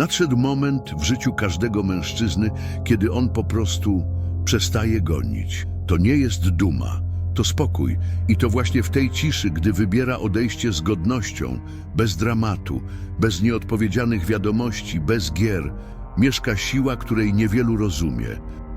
Nadszedł moment w życiu każdego mężczyzny, kiedy on po prostu przestaje gonić. To nie jest duma, to spokój. I to właśnie w tej ciszy, gdy wybiera odejście z godnością, bez dramatu, bez nieodpowiedzianych wiadomości, bez gier, mieszka siła, której niewielu rozumie,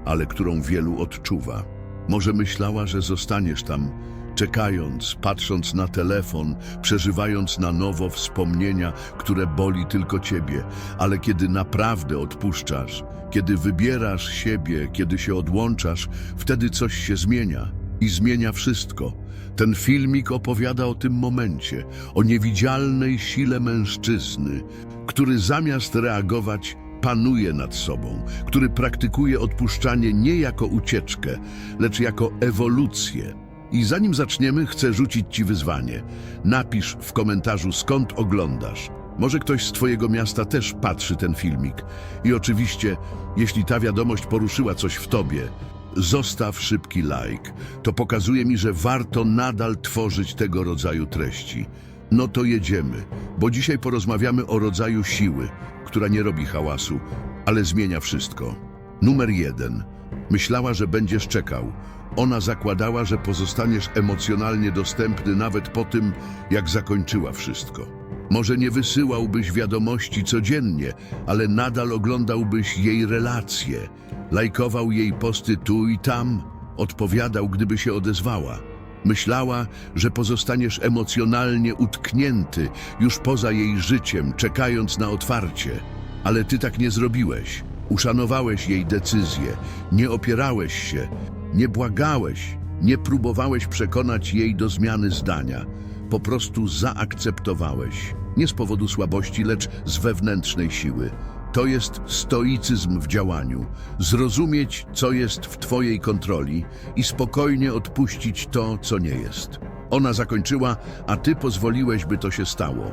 ale którą wielu odczuwa. Może myślała, że zostaniesz tam, czekając, patrząc na telefon, przeżywając na nowo wspomnienia, które boli tylko ciebie, ale kiedy naprawdę odpuszczasz, kiedy wybierasz siebie, kiedy się odłączasz, wtedy coś się zmienia i zmienia wszystko. Ten filmik opowiada o tym momencie, o niewidzialnej sile mężczyzny, który zamiast reagować, panuje nad sobą, który praktykuje odpuszczanie nie jako ucieczkę, lecz jako ewolucję. I zanim zaczniemy, chcę rzucić Ci wyzwanie. Napisz w komentarzu, skąd oglądasz. Może ktoś z Twojego miasta też patrzy ten filmik. I oczywiście, jeśli ta wiadomość poruszyła coś w Tobie, zostaw szybki like. To pokazuje mi, że warto nadal tworzyć tego rodzaju treści. No to jedziemy, bo dzisiaj porozmawiamy o rodzaju siły, która nie robi hałasu, ale zmienia wszystko. Numer jeden. Myślała, że będziesz czekał. Ona zakładała, że pozostaniesz emocjonalnie dostępny nawet po tym, jak zakończyła wszystko. Może nie wysyłałbyś wiadomości codziennie, ale nadal oglądałbyś jej relacje, lajkował jej posty tu i tam, odpowiadał, gdyby się odezwała. Myślała, że pozostaniesz emocjonalnie utknięty już poza jej życiem, czekając na otwarcie. Ale ty tak nie zrobiłeś. Uszanowałeś jej decyzję, nie opierałeś się, nie błagałeś, nie próbowałeś przekonać jej do zmiany zdania. Po prostu zaakceptowałeś. Nie z powodu słabości, lecz z wewnętrznej siły. To jest stoicyzm w działaniu. Zrozumieć, co jest w Twojej kontroli i spokojnie odpuścić to, co nie jest. Ona zakończyła, a Ty pozwoliłeś, by to się stało.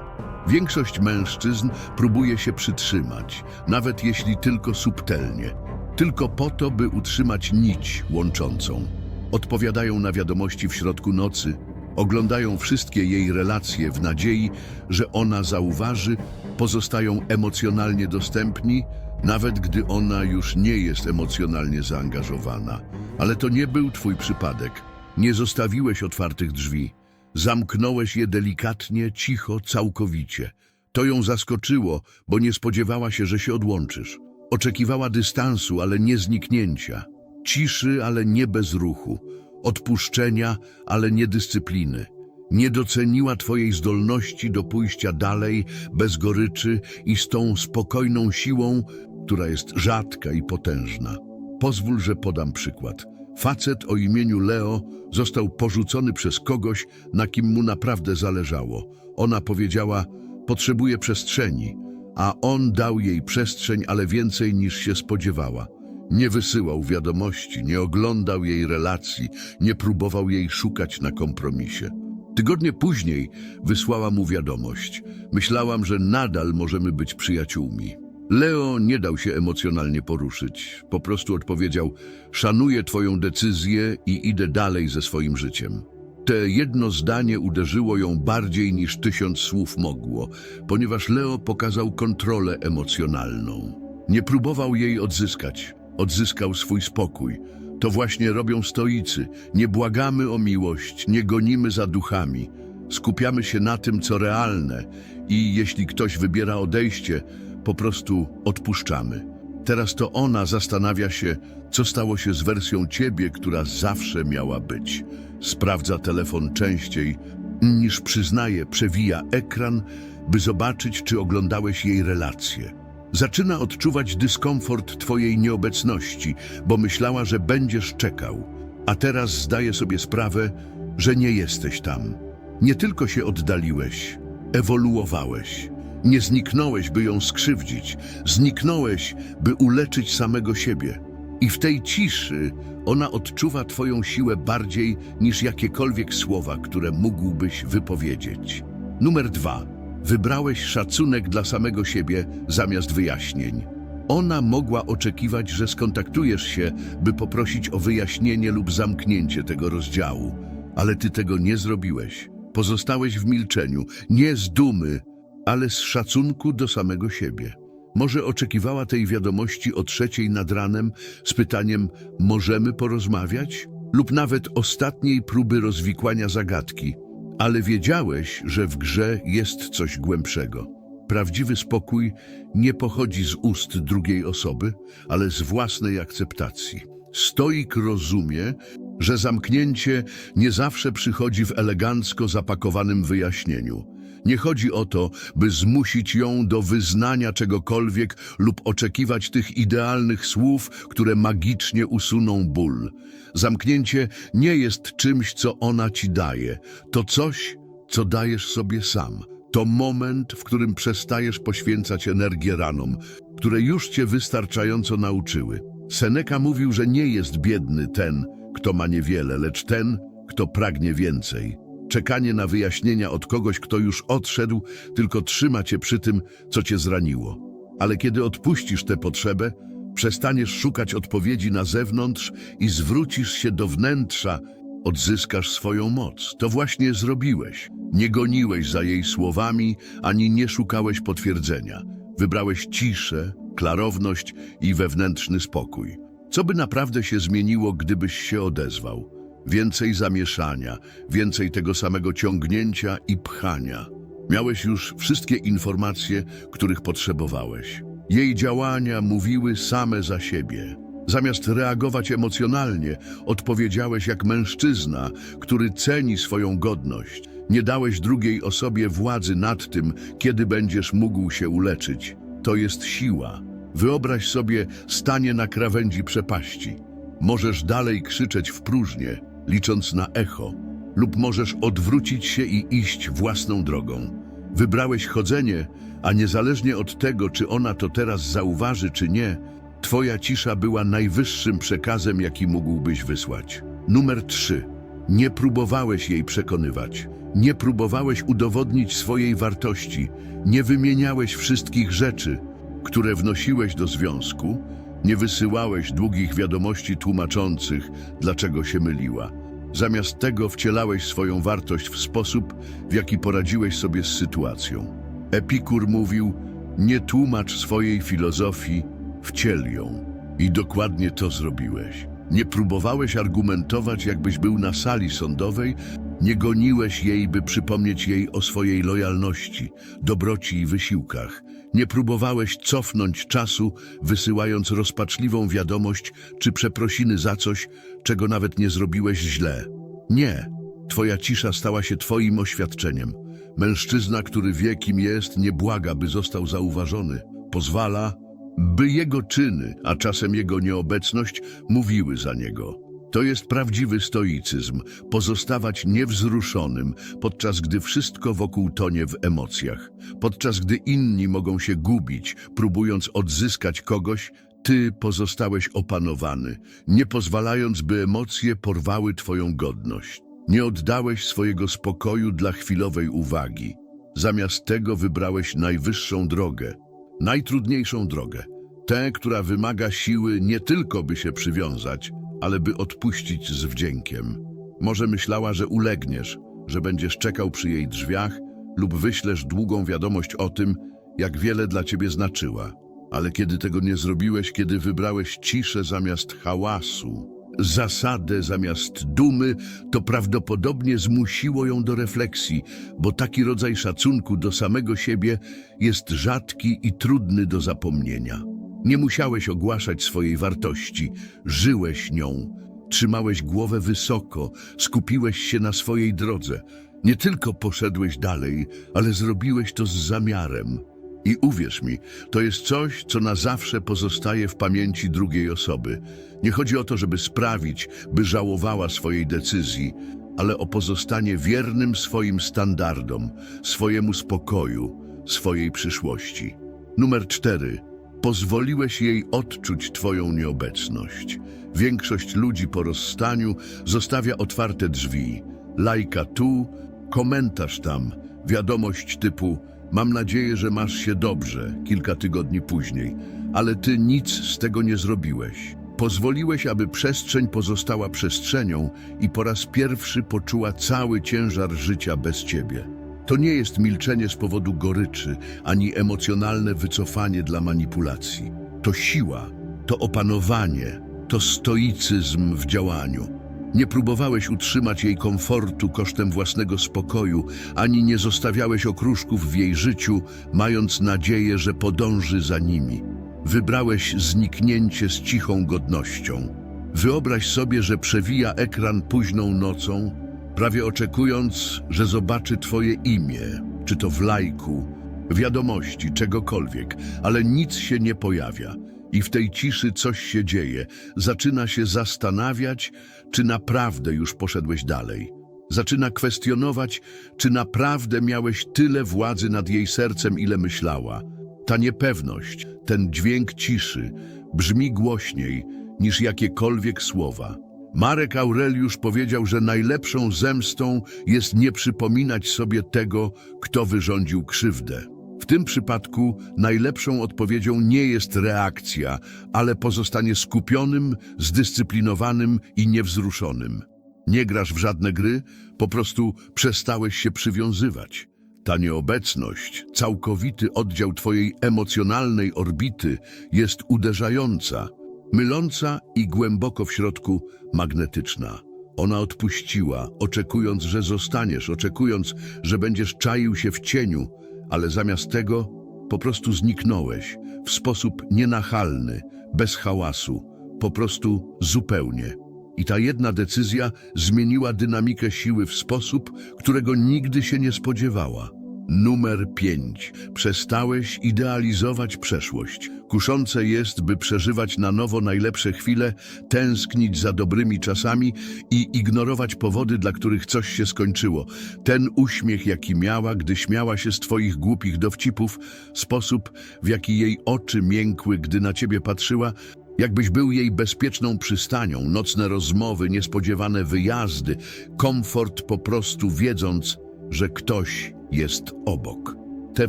Większość mężczyzn próbuje się przytrzymać, nawet jeśli tylko subtelnie. Tylko po to, by utrzymać nić łączącą. Odpowiadają na wiadomości w środku nocy, oglądają wszystkie jej relacje w nadziei, że ona zauważy, pozostają emocjonalnie dostępni, nawet gdy ona już nie jest emocjonalnie zaangażowana. Ale to nie był twój przypadek. Nie zostawiłeś otwartych drzwi. Zamknąłeś je delikatnie, cicho, całkowicie. To ją zaskoczyło, bo nie spodziewała się, że się odłączysz. Oczekiwała dystansu, ale nie zniknięcia. Ciszy, ale nie bez ruchu. Odpuszczenia, ale nie dyscypliny. Nie doceniła Twojej zdolności do pójścia dalej, bez goryczy i z tą spokojną siłą, która jest rzadka i potężna. Pozwól, że podam przykład. Facet o imieniu Leo został porzucony przez kogoś, na kim mu naprawdę zależało. Ona powiedziała, potrzebuje przestrzeni, a on dał jej przestrzeń, ale więcej niż się spodziewała. Nie wysyłał wiadomości, nie oglądał jej relacji, nie próbował jej szukać na kompromisie. Tygodnie później wysłała mu wiadomość. Myślałam, że nadal możemy być przyjaciółmi. Leo nie dał się emocjonalnie poruszyć. Po prostu odpowiedział: Szanuję Twoją decyzję i idę dalej ze swoim życiem. Te jedno zdanie uderzyło ją bardziej niż tysiąc słów mogło, ponieważ Leo pokazał kontrolę emocjonalną. Nie próbował jej odzyskać, odzyskał swój spokój. To właśnie robią stoicy. Nie błagamy o miłość, nie gonimy za duchami. Skupiamy się na tym, co realne i jeśli ktoś wybiera odejście, po prostu odpuszczamy. Teraz to ona zastanawia się, co stało się z wersją ciebie, która zawsze miała być. Sprawdza telefon częściej niż przyznaje, przewija ekran, by zobaczyć, czy oglądałeś jej relacje. Zaczyna odczuwać dyskomfort twojej nieobecności, bo myślała, że będziesz czekał, a teraz zdaje sobie sprawę, że nie jesteś tam. Nie tylko się oddaliłeś, ewoluowałeś. Nie zniknąłeś, by ją skrzywdzić, zniknąłeś, by uleczyć samego siebie. I w tej ciszy ona odczuwa Twoją siłę bardziej niż jakiekolwiek słowa, które mógłbyś wypowiedzieć. Numer dwa. Wybrałeś szacunek dla samego siebie zamiast wyjaśnień. Ona mogła oczekiwać, że skontaktujesz się, by poprosić o wyjaśnienie lub zamknięcie tego rozdziału, ale ty tego nie zrobiłeś. Pozostałeś w milczeniu, nie z dumy, ale z szacunku do samego siebie. Może oczekiwała tej wiadomości o trzeciej nad ranem z pytaniem możemy porozmawiać? Lub nawet ostatniej próby rozwikłania zagadki. Ale wiedziałeś, że w grze jest coś głębszego. Prawdziwy spokój nie pochodzi z ust drugiej osoby, ale z własnej akceptacji. Stoik rozumie, że zamknięcie nie zawsze przychodzi w elegancko zapakowanym wyjaśnieniu. Nie chodzi o to, by zmusić ją do wyznania czegokolwiek lub oczekiwać tych idealnych słów, które magicznie usuną ból. Zamknięcie nie jest czymś, co ona ci daje. To coś, co dajesz sobie sam. To moment, w którym przestajesz poświęcać energię ranom, które już cię wystarczająco nauczyły. Seneca mówił, że nie jest biedny ten, kto ma niewiele, lecz ten, kto pragnie więcej. Czekanie na wyjaśnienia od kogoś, kto już odszedł, tylko trzyma cię przy tym, co cię zraniło. Ale kiedy odpuścisz tę potrzebę, przestaniesz szukać odpowiedzi na zewnątrz i zwrócisz się do wnętrza, odzyskasz swoją moc. To właśnie zrobiłeś. Nie goniłeś za jej słowami, ani nie szukałeś potwierdzenia. Wybrałeś ciszę, klarowność i wewnętrzny spokój. Co by naprawdę się zmieniło, gdybyś się odezwał? Więcej zamieszania, więcej tego samego ciągnięcia i pchania. Miałeś już wszystkie informacje, których potrzebowałeś. Jej działania mówiły same za siebie. Zamiast reagować emocjonalnie, odpowiedziałeś jak mężczyzna, który ceni swoją godność. Nie dałeś drugiej osobie władzy nad tym, kiedy będziesz mógł się uleczyć. To jest siła. Wyobraź sobie stanie na krawędzi przepaści. Możesz dalej krzyczeć w próżnię, licząc na echo, lub możesz odwrócić się i iść własną drogą. Wybrałeś chodzenie, a niezależnie od tego, czy ona to teraz zauważy, czy nie, twoja cisza była najwyższym przekazem, jaki mógłbyś wysłać. Numer 3. Nie próbowałeś jej przekonywać. Nie próbowałeś udowodnić swojej wartości. Nie wymieniałeś wszystkich rzeczy, które wnosiłeś do związku. Nie wysyłałeś długich wiadomości tłumaczących, dlaczego się myliła. Zamiast tego wcielałeś swoją wartość w sposób, w jaki poradziłeś sobie z sytuacją. Epikur mówił, nie tłumacz swojej filozofii, wciel ją. I dokładnie to zrobiłeś. Nie próbowałeś argumentować, jakbyś był na sali sądowej, nie goniłeś jej, by przypomnieć jej o swojej lojalności, dobroci i wysiłkach. Nie próbowałeś cofnąć czasu, wysyłając rozpaczliwą wiadomość czy przeprosiny za coś, czego nawet nie zrobiłeś źle. Nie. Twoja cisza stała się twoim oświadczeniem. Mężczyzna, który wie, kim jest, nie błaga, by został zauważony. Pozwala, by jego czyny, a czasem jego nieobecność, mówiły za niego. To jest prawdziwy stoicyzm, pozostawać niewzruszonym, podczas gdy wszystko wokół tonie w emocjach. Podczas gdy inni mogą się gubić, próbując odzyskać kogoś, ty pozostałeś opanowany, nie pozwalając, by emocje porwały twoją godność. Nie oddałeś swojego spokoju dla chwilowej uwagi. Zamiast tego wybrałeś najwyższą drogę, najtrudniejszą drogę. Tę, która wymaga siły nie tylko by się przywiązać, ale by odpuścić z wdziękiem. Może myślała, że ulegniesz, że będziesz czekał przy jej drzwiach lub wyślesz długą wiadomość o tym, jak wiele dla ciebie znaczyła. Ale kiedy tego nie zrobiłeś, kiedy wybrałeś ciszę zamiast hałasu, zasadę zamiast dumy, to prawdopodobnie zmusiło ją do refleksji, bo taki rodzaj szacunku do samego siebie jest rzadki i trudny do zapomnienia. Nie musiałeś ogłaszać swojej wartości, żyłeś nią, trzymałeś głowę wysoko, skupiłeś się na swojej drodze. Nie tylko poszedłeś dalej, ale zrobiłeś to z zamiarem. I uwierz mi, to jest coś, co na zawsze pozostaje w pamięci drugiej osoby. Nie chodzi o to, żeby sprawić, by żałowała swojej decyzji, ale o pozostanie wiernym swoim standardom, swojemu spokoju, swojej przyszłości. Numer cztery. Pozwoliłeś jej odczuć Twoją nieobecność. Większość ludzi po rozstaniu zostawia otwarte drzwi. Lajka tu, komentarz tam, wiadomość typu Mam nadzieję, że masz się dobrze kilka tygodni później, ale ty nic z tego nie zrobiłeś. Pozwoliłeś, aby przestrzeń pozostała przestrzenią i po raz pierwszy poczuła cały ciężar życia bez ciebie. To nie jest milczenie z powodu goryczy, ani emocjonalne wycofanie dla manipulacji. To siła, to opanowanie, to stoicyzm w działaniu. Nie próbowałeś utrzymać jej komfortu kosztem własnego spokoju, ani nie zostawiałeś okruszków w jej życiu, mając nadzieję, że podąży za nimi. Wybrałeś zniknięcie z cichą godnością. Wyobraź sobie, że przewija ekran późną nocą, prawie oczekując, że zobaczy twoje imię, czy to w lajku, wiadomości, czegokolwiek, ale nic się nie pojawia. I w tej ciszy coś się dzieje. Zaczyna się zastanawiać, czy naprawdę już poszedłeś dalej. Zaczyna kwestionować, czy naprawdę miałeś tyle władzy nad jej sercem, ile myślała. Ta niepewność, ten dźwięk ciszy brzmi głośniej niż jakiekolwiek słowa. Marek Aureliusz powiedział, że najlepszą zemstą jest nie przypominać sobie tego, kto wyrządził krzywdę. W tym przypadku najlepszą odpowiedzią nie jest reakcja, ale pozostanie skupionym, zdyscyplinowanym i niewzruszonym. Nie grasz w żadne gry, po prostu przestałeś się przywiązywać. Ta nieobecność, całkowity oddział twojej emocjonalnej orbity jest uderzająca, myląca i głęboko w środku magnetyczna. Ona odpuściła, oczekując, że zostaniesz, oczekując, że będziesz czaił się w cieniu, ale zamiast tego po prostu zniknąłeś w sposób nienachalny, bez hałasu, po prostu zupełnie. I ta jedna decyzja zmieniła dynamikę siły w sposób, którego nigdy się nie spodziewała. Numer 5. Przestałeś idealizować przeszłość. Kuszące jest, by przeżywać na nowo najlepsze chwile, tęsknić za dobrymi czasami i ignorować powody, dla których coś się skończyło. Ten uśmiech, jaki miała, gdy śmiała się z twoich głupich dowcipów, sposób, w jaki jej oczy miękły, gdy na ciebie patrzyła, Jakbyś był jej bezpieczną przystanią, nocne rozmowy, niespodziewane wyjazdy, komfort po prostu wiedząc, że ktoś jest obok. Te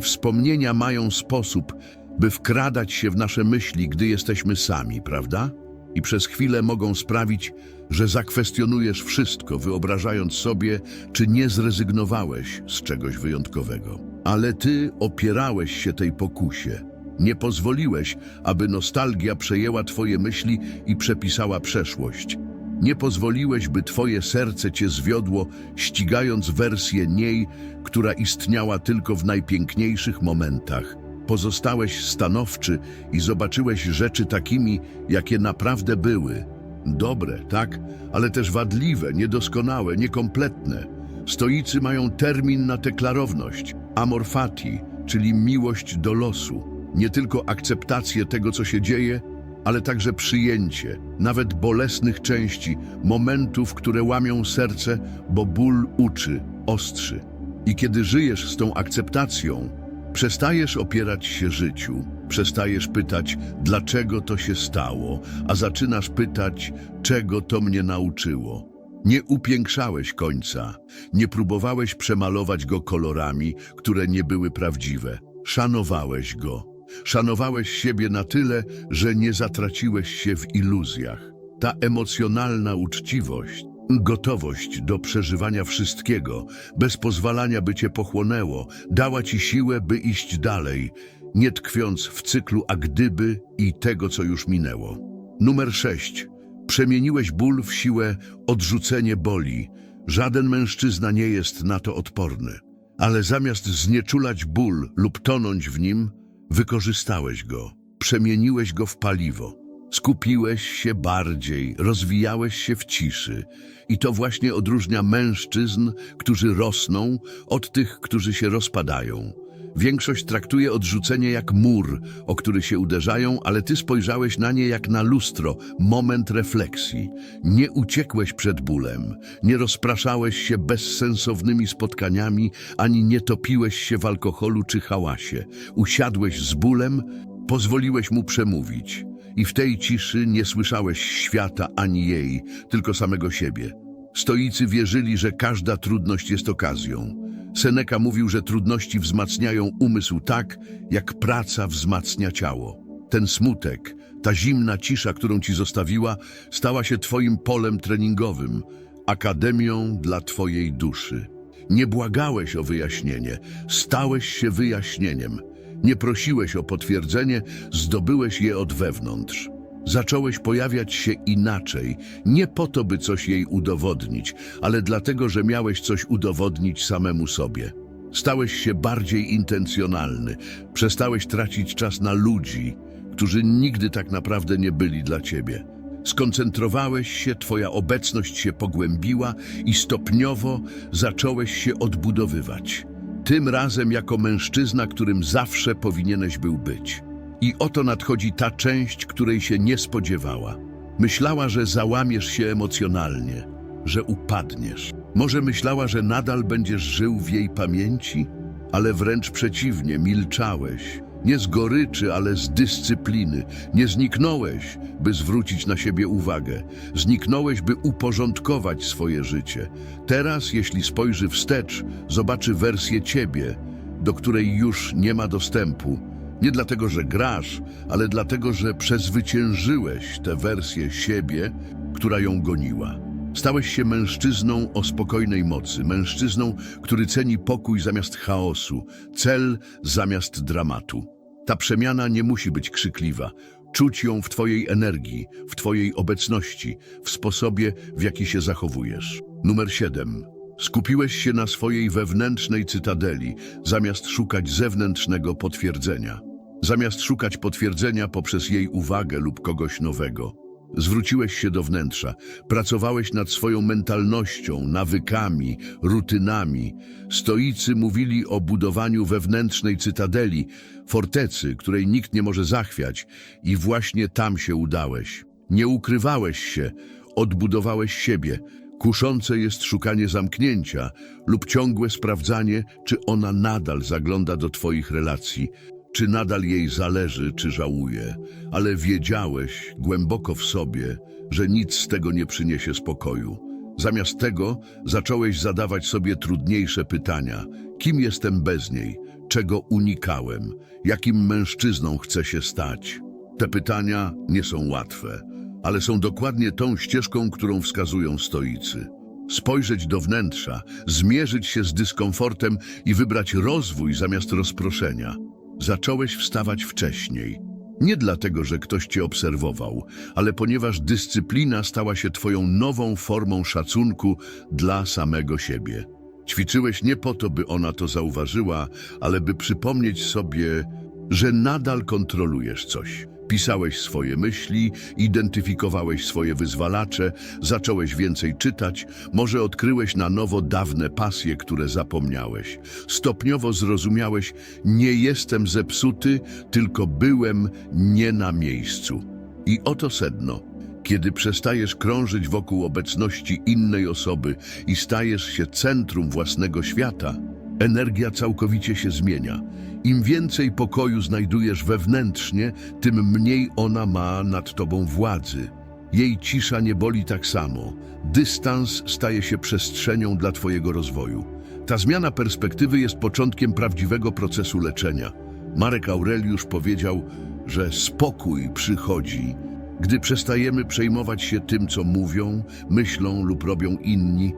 wspomnienia mają sposób, by wkradać się w nasze myśli, gdy jesteśmy sami, prawda? I przez chwilę mogą sprawić, że zakwestionujesz wszystko, wyobrażając sobie, czy nie zrezygnowałeś z czegoś wyjątkowego. Ale ty opierałeś się tej pokusie. Nie pozwoliłeś, aby nostalgia przejęła twoje myśli i przepisała przeszłość. Nie pozwoliłeś, by twoje serce cię zwiodło, ścigając wersję niej, która istniała tylko w najpiękniejszych momentach. Pozostałeś stanowczy i zobaczyłeś rzeczy takimi, jakie naprawdę były. Dobre, tak, ale też wadliwe, niedoskonałe, niekompletne. Stoicy mają termin na tę klarowność amor fati, czyli miłość do losu. Nie tylko akceptację tego, co się dzieje, ale także przyjęcie, nawet bolesnych części, momentów, które łamią serce, bo ból uczy, ostrzy. I kiedy żyjesz z tą akceptacją, przestajesz opierać się życiu, przestajesz pytać, dlaczego to się stało, a zaczynasz pytać, czego to mnie nauczyło. Nie upiększałeś końca, nie próbowałeś przemalować go kolorami, które nie były prawdziwe. Szanowałeś go. Szanowałeś siebie na tyle, że nie zatraciłeś się w iluzjach. Ta emocjonalna uczciwość, gotowość do przeżywania wszystkiego, bez pozwalania, by cię pochłonęło, dała ci siłę, by iść dalej, nie tkwiąc w cyklu a gdyby i tego, co już minęło. Numer 6. Przemieniłeś ból w siłę, odrzucenie boli. Żaden mężczyzna nie jest na to odporny. Ale zamiast znieczulać ból lub tonąć w nim, wykorzystałeś go, przemieniłeś go w paliwo. Skupiłeś się bardziej, rozwijałeś się w ciszy. I to właśnie odróżnia mężczyzn, którzy rosną, od tych, którzy się rozpadają. Większość traktuje odrzucenie jak mur, o który się uderzają, ale ty spojrzałeś na nie jak na lustro, moment refleksji. Nie uciekłeś przed bólem, nie rozpraszałeś się bezsensownymi spotkaniami, ani nie topiłeś się w alkoholu czy hałasie. Usiadłeś z bólem, pozwoliłeś mu przemówić. I w tej ciszy nie słyszałeś świata ani jej, tylko samego siebie. Stoicy wierzyli, że każda trudność jest okazją. Seneca mówił, że trudności wzmacniają umysł tak, jak praca wzmacnia ciało. Ten smutek, ta zimna cisza, którą ci zostawiła, stała się twoim polem treningowym, akademią dla twojej duszy. Nie błagałeś o wyjaśnienie, stałeś się wyjaśnieniem. Nie prosiłeś o potwierdzenie, zdobyłeś je od wewnątrz. Zacząłeś pojawiać się inaczej, nie po to, by coś jej udowodnić, ale dlatego, że miałeś coś udowodnić samemu sobie. Stałeś się bardziej intencjonalny, przestałeś tracić czas na ludzi, którzy nigdy tak naprawdę nie byli dla ciebie. Skoncentrowałeś się, twoja obecność się pogłębiła i stopniowo zacząłeś się odbudowywać. Tym razem jako mężczyzna, którym zawsze powinieneś był być. I oto nadchodzi ta część, której się nie spodziewała. Myślała, że załamiesz się emocjonalnie, że upadniesz. Może myślała, że nadal będziesz żył w jej pamięci, ale wręcz przeciwnie, milczałeś. Nie z goryczy, ale z dyscypliny. Nie zniknąłeś, by zwrócić na siebie uwagę. Zniknąłeś, by uporządkować swoje życie. Teraz, jeśli spojrzy wstecz, zobaczy wersję ciebie, do której już nie ma dostępu. Nie dlatego, że grasz, ale dlatego, że przezwyciężyłeś tę wersję siebie, która ją goniła. Stałeś się mężczyzną o spokojnej mocy, mężczyzną, który ceni pokój zamiast chaosu, cel zamiast dramatu. Ta przemiana nie musi być krzykliwa. Czuć ją w Twojej energii, w Twojej obecności, w sposobie, w jaki się zachowujesz. Numer 7. Skupiłeś się na swojej wewnętrznej cytadeli, zamiast szukać zewnętrznego potwierdzenia. Zamiast szukać potwierdzenia poprzez jej uwagę lub kogoś nowego. Zwróciłeś się do wnętrza, pracowałeś nad swoją mentalnością, nawykami, rutynami. Stoicy mówili o budowaniu wewnętrznej cytadeli, fortecy, której nikt nie może zachwiać i właśnie tam się udałeś. Nie ukrywałeś się, odbudowałeś siebie. Kuszące jest szukanie zamknięcia lub ciągłe sprawdzanie, czy ona nadal zagląda do twoich relacji, czy nadal jej zależy, czy żałuje, ale wiedziałeś głęboko w sobie, że nic z tego nie przyniesie spokoju. Zamiast tego zacząłeś zadawać sobie trudniejsze pytania. Kim jestem bez niej? Czego unikałem? Jakim mężczyzną chcę się stać? Te pytania nie są łatwe, ale są dokładnie tą ścieżką, którą wskazują stoicy. Spojrzeć do wnętrza, zmierzyć się z dyskomfortem i wybrać rozwój zamiast rozproszenia. Zacząłeś wstawać wcześniej. Nie dlatego, że ktoś cię obserwował, ale ponieważ dyscyplina stała się twoją nową formą szacunku dla samego siebie. Ćwiczyłeś nie po to, by ona to zauważyła, ale by przypomnieć sobie, że nadal kontrolujesz coś. Pisałeś swoje myśli, identyfikowałeś swoje wyzwalacze, zacząłeś więcej czytać, może odkryłeś na nowo dawne pasje, które zapomniałeś. Stopniowo zrozumiałeś, nie jestem zepsuty, tylko byłem nie na miejscu. I oto sedno. Kiedy przestajesz krążyć wokół obecności innej osoby i stajesz się centrum własnego świata, energia całkowicie się zmienia. Im więcej pokoju znajdujesz wewnętrznie, tym mniej ona ma nad tobą władzy. Jej cisza nie boli tak samo. Dystans staje się przestrzenią dla twojego rozwoju. Ta zmiana perspektywy jest początkiem prawdziwego procesu leczenia. Marek Aureliusz powiedział, że spokój przychodzi, gdy przestajemy przejmować się tym, co mówią, myślą lub robią inni,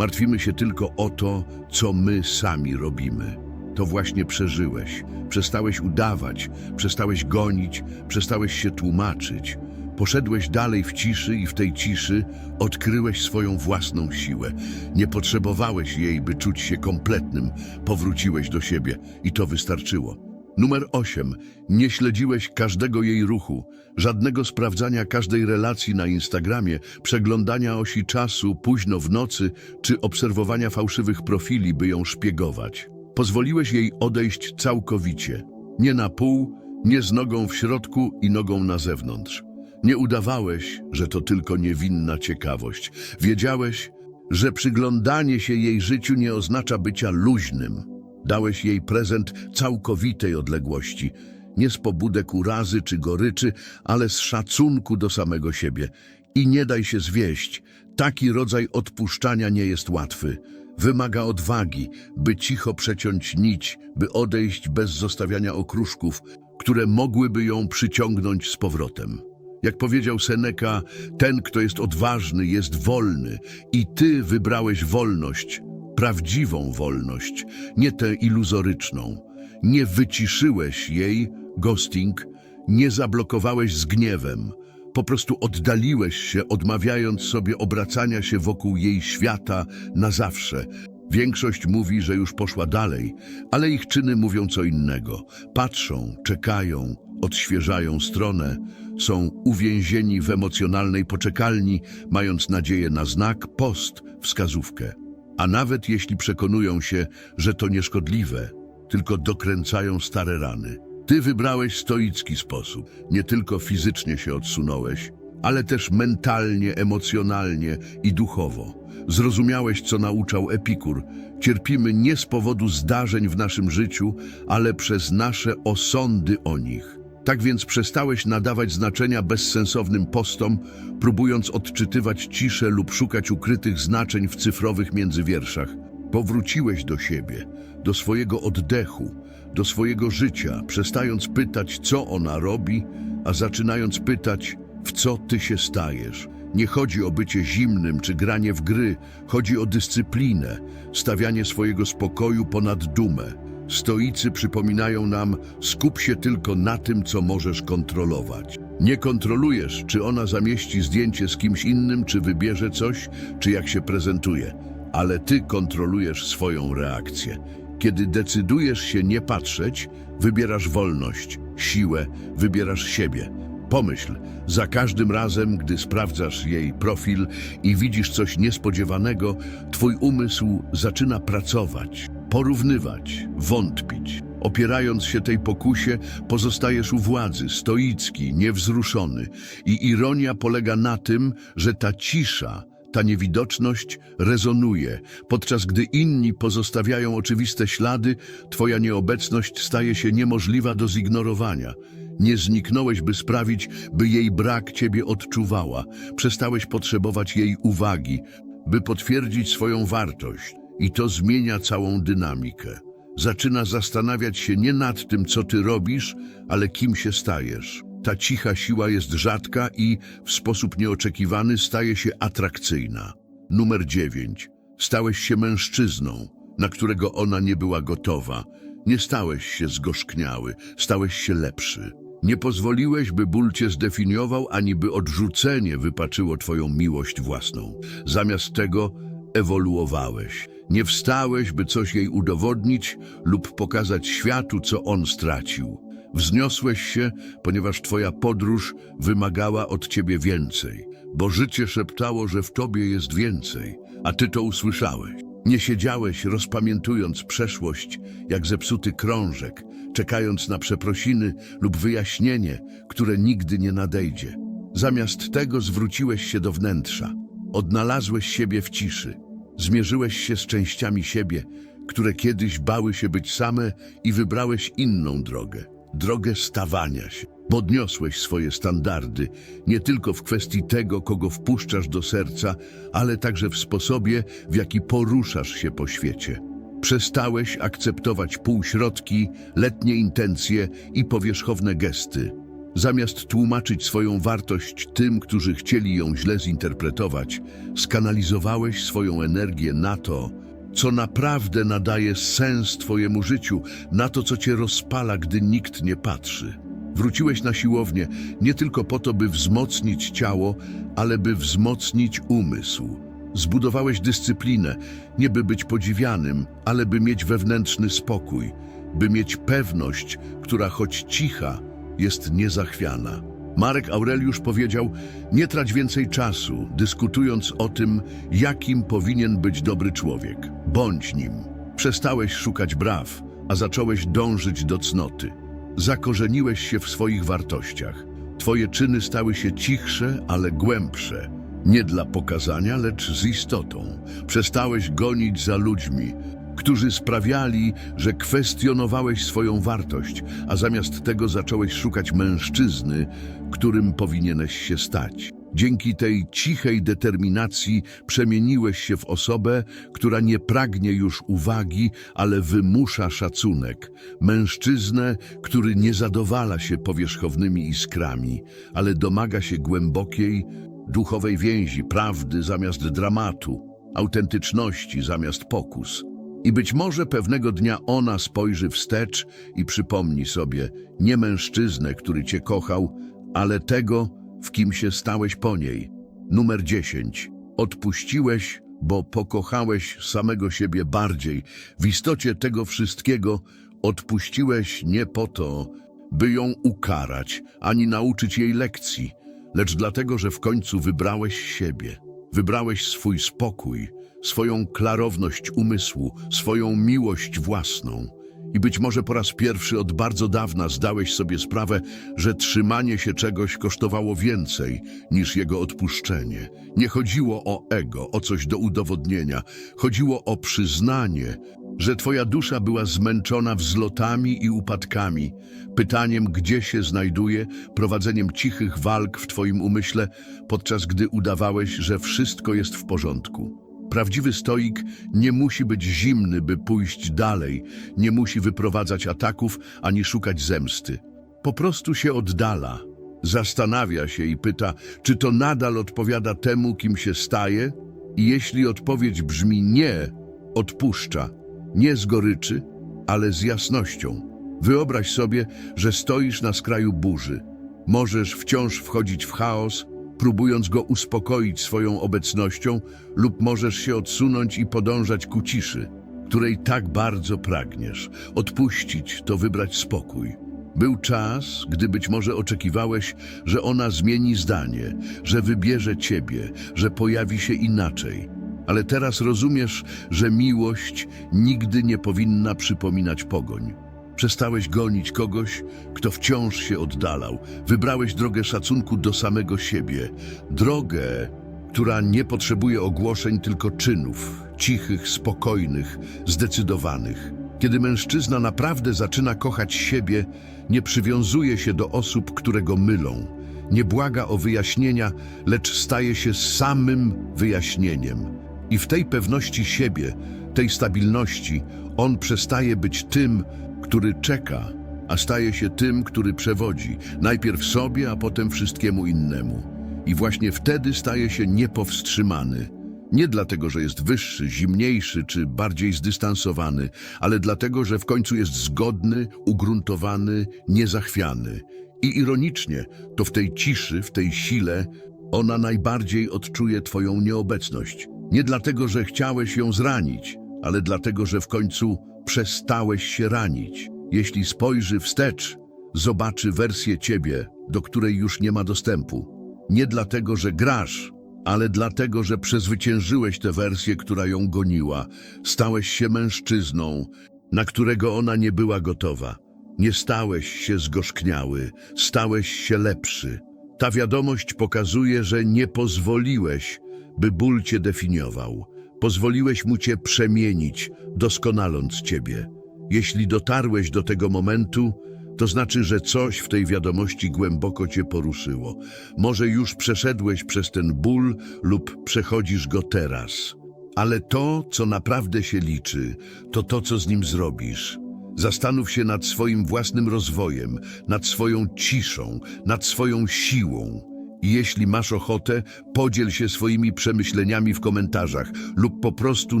martwimy się tylko o to, co my sami robimy. To właśnie przeżyłeś. Przestałeś udawać, przestałeś gonić, przestałeś się tłumaczyć. Poszedłeś dalej w ciszy i w tej ciszy odkryłeś swoją własną siłę. Nie potrzebowałeś jej, by czuć się kompletnym. Powróciłeś do siebie i to wystarczyło. Numer 8. Nie śledziłeś każdego jej ruchu, żadnego sprawdzania każdej relacji na Instagramie, przeglądania osi czasu późno w nocy czy obserwowania fałszywych profili, by ją szpiegować. Pozwoliłeś jej odejść całkowicie. Nie na pół, nie z nogą w środku i nogą na zewnątrz. Nie udawałeś, że to tylko niewinna ciekawość. Wiedziałeś, że przyglądanie się jej życiu nie oznacza bycia luźnym. Dałeś jej prezent całkowitej odległości, nie z pobudek urazy czy goryczy, ale z szacunku do samego siebie. I nie daj się zwieść, taki rodzaj odpuszczania nie jest łatwy. Wymaga odwagi, by cicho przeciąć nić, by odejść bez zostawiania okruszków, które mogłyby ją przyciągnąć z powrotem. Jak powiedział Seneca, ten, kto jest odważny, jest wolny i ty wybrałeś wolność. Prawdziwą wolność, nie tę iluzoryczną. Nie wyciszyłeś jej, ghosting, nie zablokowałeś z gniewem. Po prostu oddaliłeś się, odmawiając sobie obracania się wokół jej świata na zawsze. Większość mówi, że już poszła dalej, ale ich czyny mówią co innego. Patrzą, czekają, odświeżają stronę, są uwięzieni w emocjonalnej poczekalni, mając nadzieję na znak, post, wskazówkę. A nawet jeśli przekonują się, że to nieszkodliwe, tylko dokręcają stare rany. Ty wybrałeś stoicki sposób. Nie tylko fizycznie się odsunąłeś, ale też mentalnie, emocjonalnie i duchowo. Zrozumiałeś, co nauczał Epikur. Cierpimy nie z powodu zdarzeń w naszym życiu, ale przez nasze osądy o nich. Tak więc przestałeś nadawać znaczenia bezsensownym postom, próbując odczytywać ciszę lub szukać ukrytych znaczeń w cyfrowych międzywierszach. Powróciłeś do siebie, do swojego oddechu, do swojego życia, przestając pytać, co ona robi, a zaczynając pytać, w co ty się stajesz. Nie chodzi o bycie zimnym czy granie w gry, chodzi o dyscyplinę, stawianie swojego spokoju ponad dumę. Stoicy przypominają nam, skup się tylko na tym, co możesz kontrolować. Nie kontrolujesz, czy ona zamieści zdjęcie z kimś innym, czy wybierze coś, czy jak się prezentuje, ale ty kontrolujesz swoją reakcję. Kiedy decydujesz się nie patrzeć, wybierasz wolność, siłę, wybierasz siebie. Pomyśl, za każdym razem, gdy sprawdzasz jej profil i widzisz coś niespodziewanego, twój umysł zaczyna pracować, porównywać, wątpić. Opierając się tej pokusie, pozostajesz u władzy, stoicki, niewzruszony. I ironia polega na tym, że ta cisza, ta niewidoczność rezonuje, podczas gdy inni pozostawiają oczywiste ślady, twoja nieobecność staje się niemożliwa do zignorowania. Nie zniknąłeś, by sprawić, by jej brak ciebie odczuwała. Przestałeś potrzebować jej uwagi, by potwierdzić swoją wartość. I to zmienia całą dynamikę. Zaczyna zastanawiać się nie nad tym, co ty robisz, ale kim się stajesz. Ta cicha siła jest rzadka i w sposób nieoczekiwany staje się atrakcyjna. Numer 9. Stałeś się mężczyzną, na którego ona nie była gotowa. Nie stałeś się zgorzkniały, stałeś się lepszy. Nie pozwoliłeś, by ból cię zdefiniował, ani by odrzucenie wypaczyło twoją miłość własną. Zamiast tego ewoluowałeś. Nie wstałeś, by coś jej udowodnić lub pokazać światu, co on stracił. Wzniosłeś się, ponieważ twoja podróż wymagała od ciebie więcej, bo życie szeptało, że w tobie jest więcej, a ty to usłyszałeś. Nie siedziałeś, rozpamiętując przeszłość, jak zepsuty krążek, czekając na przeprosiny lub wyjaśnienie, które nigdy nie nadejdzie. Zamiast tego zwróciłeś się do wnętrza. Odnalazłeś siebie w ciszy. Zmierzyłeś się z częściami siebie, które kiedyś bały się być same i wybrałeś inną drogę. Drogę stawania się. Podniosłeś swoje standardy, nie tylko w kwestii tego, kogo wpuszczasz do serca, ale także w sposobie, w jaki poruszasz się po świecie. Przestałeś akceptować półśrodki, letnie intencje i powierzchowne gesty. Zamiast tłumaczyć swoją wartość tym, którzy chcieli ją źle zinterpretować, skanalizowałeś swoją energię na to, co naprawdę nadaje sens Twojemu życiu, na to, co Cię rozpala, gdy nikt nie patrzy. Wróciłeś na siłownię nie tylko po to, by wzmocnić ciało, ale by wzmocnić umysł. Zbudowałeś dyscyplinę, nie by być podziwianym, ale by mieć wewnętrzny spokój, by mieć pewność, która choć cicha, jest niezachwiana. Marek Aureliusz powiedział: Nie trać więcej czasu, dyskutując o tym, jakim powinien być dobry człowiek. Bądź nim. Przestałeś szukać braw, a zacząłeś dążyć do cnoty. Zakorzeniłeś się w swoich wartościach. Twoje czyny stały się cichsze, ale głębsze. Nie dla pokazania, lecz z istotą. Przestałeś gonić za ludźmi, którzy sprawiali, że kwestionowałeś swoją wartość, a zamiast tego zacząłeś szukać mężczyzny, którym powinieneś się stać. Dzięki tej cichej determinacji przemieniłeś się w osobę, która nie pragnie już uwagi, ale wymusza szacunek. Mężczyznę, który nie zadowala się powierzchownymi iskrami, ale domaga się głębokiej, duchowej więzi, prawdy zamiast dramatu. autentyczności zamiast pokus. I być może pewnego dnia ona spojrzy wstecz i przypomni sobie nie mężczyznę, który cię kochał, ale tego, w kim się stałeś po niej. Numer 10. Odpuściłeś, bo pokochałeś samego siebie bardziej. W istocie tego wszystkiego odpuściłeś nie po to, by ją ukarać, ani nauczyć jej lekcji, lecz dlatego, że w końcu wybrałeś siebie. Wybrałeś swój spokój, swoją klarowność umysłu, swoją miłość własną. I być może po raz pierwszy od bardzo dawna zdałeś sobie sprawę, że trzymanie się czegoś kosztowało więcej niż jego odpuszczenie. Nie chodziło o ego, o coś do udowodnienia. Chodziło o przyznanie, że twoja dusza była zmęczona wzlotami i upadkami, pytaniem, gdzie się znajduje, prowadzeniem cichych walk w twoim umyśle, podczas gdy udawałeś, że wszystko jest w porządku. Prawdziwy stoik nie musi być zimny, by pójść dalej, nie musi wyprowadzać ataków ani szukać zemsty. Po prostu się oddala, zastanawia się i pyta, czy to nadal odpowiada temu, kim się staje? I jeśli odpowiedź brzmi nie, odpuszcza, nie z goryczy, ale z jasnością. Wyobraź sobie, że stoisz na skraju burzy. Możesz wciąż wchodzić w chaos, próbując go uspokoić swoją obecnością, lub możesz się odsunąć i podążać ku ciszy, której tak bardzo pragniesz. Odpuścić to wybrać spokój. Był czas, gdy być może oczekiwałeś, że ona zmieni zdanie, że wybierze ciebie, że pojawi się inaczej. Ale teraz rozumiesz, że miłość nigdy nie powinna przypominać pogoń. Przestałeś gonić kogoś, kto wciąż się oddalał. Wybrałeś drogę szacunku do samego siebie. Drogę, która nie potrzebuje ogłoszeń, tylko czynów. Cichych, spokojnych, zdecydowanych. Kiedy mężczyzna naprawdę zaczyna kochać siebie, nie przywiązuje się do osób, które go mylą. Nie błaga o wyjaśnienia, lecz staje się samym wyjaśnieniem. I w tej pewności siebie, tej stabilności, on przestaje być tym, który czeka, a staje się tym, który przewodzi, najpierw sobie, a potem wszystkiemu innemu. I właśnie wtedy staje się niepowstrzymany. Nie dlatego, że jest wyższy, zimniejszy czy bardziej zdystansowany, ale dlatego, że w końcu jest zgodny, ugruntowany, niezachwiany. I ironicznie, to w tej ciszy, w tej sile, ona najbardziej odczuje Twoją nieobecność. Nie dlatego, że chciałeś ją zranić, ale dlatego, że w końcu przestałeś się ranić. Jeśli spojrzy wstecz, zobaczy wersję ciebie, do której już nie ma dostępu. Nie dlatego, że grasz, ale dlatego, że przezwyciężyłeś tę wersję, która ją goniła. Stałeś się mężczyzną, na którego ona nie była gotowa. Nie stałeś się zgorzkniały, stałeś się lepszy. Ta wiadomość pokazuje, że nie pozwoliłeś, by ból cię definiował. Pozwoliłeś mu cię przemienić, doskonaląc ciebie. Jeśli dotarłeś do tego momentu, to znaczy, że coś w tej wiadomości głęboko cię poruszyło. Może już przeszedłeś przez ten ból lub przechodzisz go teraz. Ale to, co naprawdę się liczy, to to, co z nim zrobisz. Zastanów się nad swoim własnym rozwojem, nad swoją ciszą, nad swoją siłą. Jeśli masz ochotę, podziel się swoimi przemyśleniami w komentarzach lub po prostu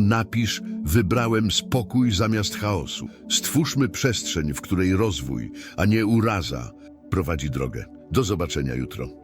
napisz wybrałem spokój zamiast chaosu. Stwórzmy przestrzeń, w której rozwój, a nie uraza prowadzi drogę. Do zobaczenia jutro.